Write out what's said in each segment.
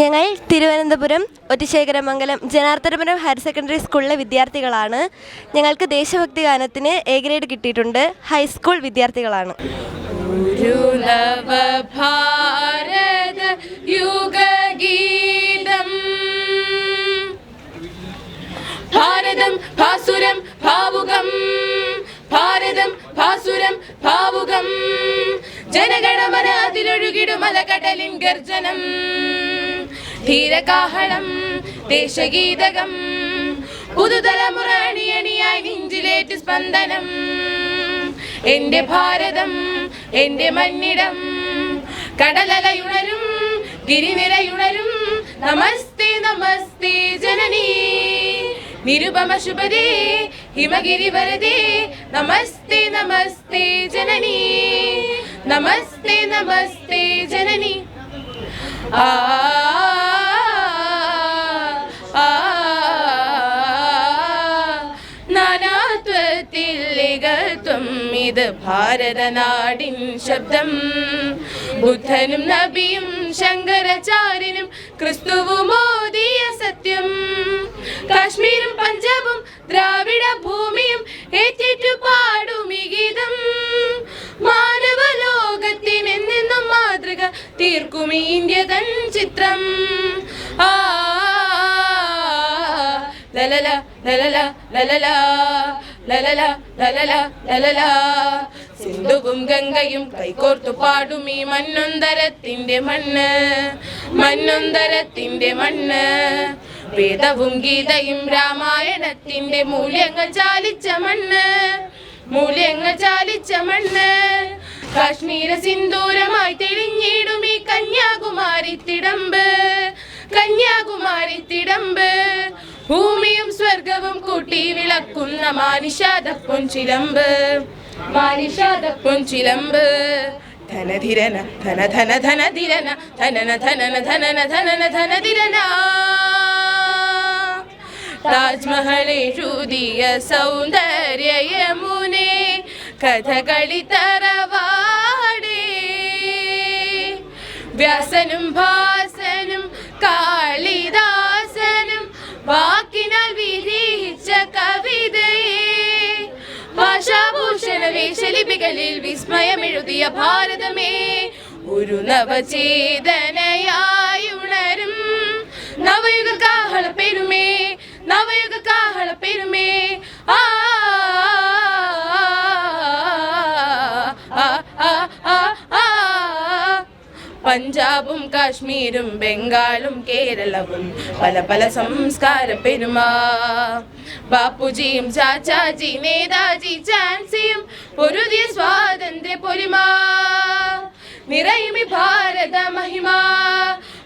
ഞങ്ങൾ Thiruvananthapuram Ottasekharamangalam Janardhanapuram higher secondary സ്കൂളിലെ വിദ്യാർത്ഥികളാണ്. ഞങ്ങൾക്ക് ദേശഭക്തി ഗാനത്തിന് എ ഗ്രേഡ് കിട്ടിയിട്ടുണ്ട്. ഹൈസ്കൂൾ വിദ്യാർത്ഥികളാണ്. ഭാരതം ഭാവുകം. ഭാരതം ജനഗണമന അലകടലിൻ ഗർജനം. ധീരകാഹളം ദേശഗീതകം പുതുതലമുറ അണിയണിയായി നെഞ്ചിലേറ്റ് സ്പന്ദനം. എന്റെ ഭാരതം എന്റെ മണ്ണിടം കടലലയുണരും ഗിരിനിരയുണരും നമസ്തേ നമസ്തേ ജനനീ നിരുപമ ശുഭദേ ഹിമഗിരി വരദേ നമസ്തേ നമസ്തേ ജനനീ നമസ്തേ നമസ്തേ ജനനീ. ആ ഏകത്വം ഇത് ഭാരതനാടിൻ ശബ്ദം. ബുദ്ധനും നബിയും ശങ്കരാചാര്യനും ക്രിസ്തുവും ഓതിയ സത്യം. കാശ്മീരും പഞ്ചാബും ദ്രാവിഡ ഭൂമിയും ഏറ്റിട്ടു പാടും ഈ ഗീതം. മാനവ ലോകത്തിനെന്നെന്നും മാതൃക തീർക്കും ഇന്ത്യ തൻ ചിത്രം. ആ ലലല ലലല ലലല ലലല ലലല ലലല. സിന്ധുവും ഗംഗയും കൈകോർത്തു പാടും ഈ മണ്ണൊന്തരത്തിന്റെ മണ്ണ് മണ്ണൊന്തരത്തിന്റെ മണ്ണ്. വേദവും ഗീതയും രാമായണത്തിന്റെ മൂല്യങ്ങൾ ചാലിച്ച മണ്ണ് മൂല്യങ്ങൾ ചാലിച്ച മണ്ണ്. കാശ്മീര സിന്ദൂരമായി തെളിഞ്ഞിടും ഈ കന്യാകുമാരി തിടമ്പ് കന്യാകുമാരി തിടമ്പ്. ഭൂമിയും സ്വർഗവും കൂട്ടി വിളക്കുന്ന മാനിഷാദപ്പും ചിലമ്പ് മാനിഷാദപ്പും ചിലമ്പ് ധനധിരന ധന ധന ധനധിരന ധനന ധനന ധനന ധനന ധനധിരന. താജ്മഹൽ എഴുതിയ സൗന്ദര്യ യമുനെ കഥകളി തറവാടേ. വ്യാസനും ഭാസനും കാളിദാസനും വേഷലിപികളിൽ വിസ്മയമെഴുതിയ ഭാരതമേ ഒരു നവചേതനയായി ഉണരും. നവയുഗ കാഹള പെരുമേ നവയുഗ കാഹള പെരുമേ പഞ്ചാബും കാശ്മീരും ബംഗാളും കേരളവും പല പല സംസ്കാര പെരുമാ. ബാപ്പുജിയും ചാച്ചാജി നേതാജി ചാൻസിയും പൊരുതിയ സ്വാതന്ത്ര്യ പൊരുമാ നിറയുമി ഭാരത മഹിമ.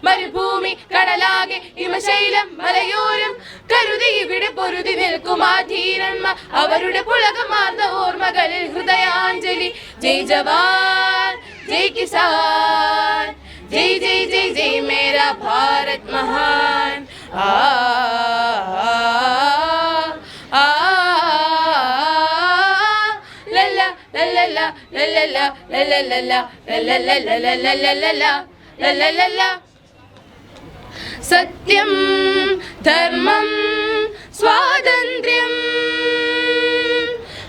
മരുഭൂമി കടലാകെ ഹിമശൈലം മലയോരം കരുതി ഇവിടെ പൊരുതി നിൽക്കും ആ ധീരന്മാർ അവരുടെ പുളകമാർന്ന ഓർമ്മകളിൽ ഹൃദയാഞ്ജലി. ജയ് ജവാൻ ജയ് കിസാൻ. ജയ് जी जी जी मेरा भारत महान आ സത്യം ധർമ്മം സ്വാതന്ത്ര്യം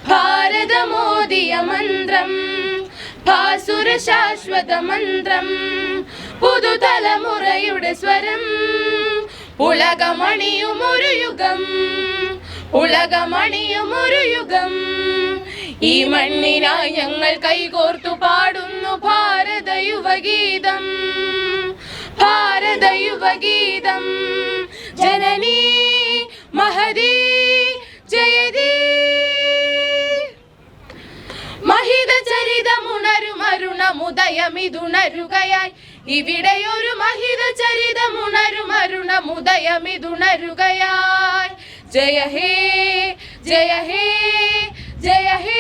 ഭാരതമോദിയ മന്ത്രം ഭാസുര ശാശ്വത മന്ത്രം പുതുതലമുറയുടെ സ്വരം ഉലകമണിയുമൊരു യുഗം ഉലകമണിയുമൊരു യുഗം. ഈ മണ്ണിനായി ഞങ്ങൾ കൈകോർത്തു പാടുന്നു ഭാരത യുവഗീതം ഭാരത യുവഗീതം. ചരിതമുണരുമരുണമുദയമിതുണരുകയായി ഇവിടെയൊരു മഹിത ചരിതമുണരുമരുണമുദയമിതുണരുകയായി ജയ ഹേ ജയ ഹേ ജയ ഹേ.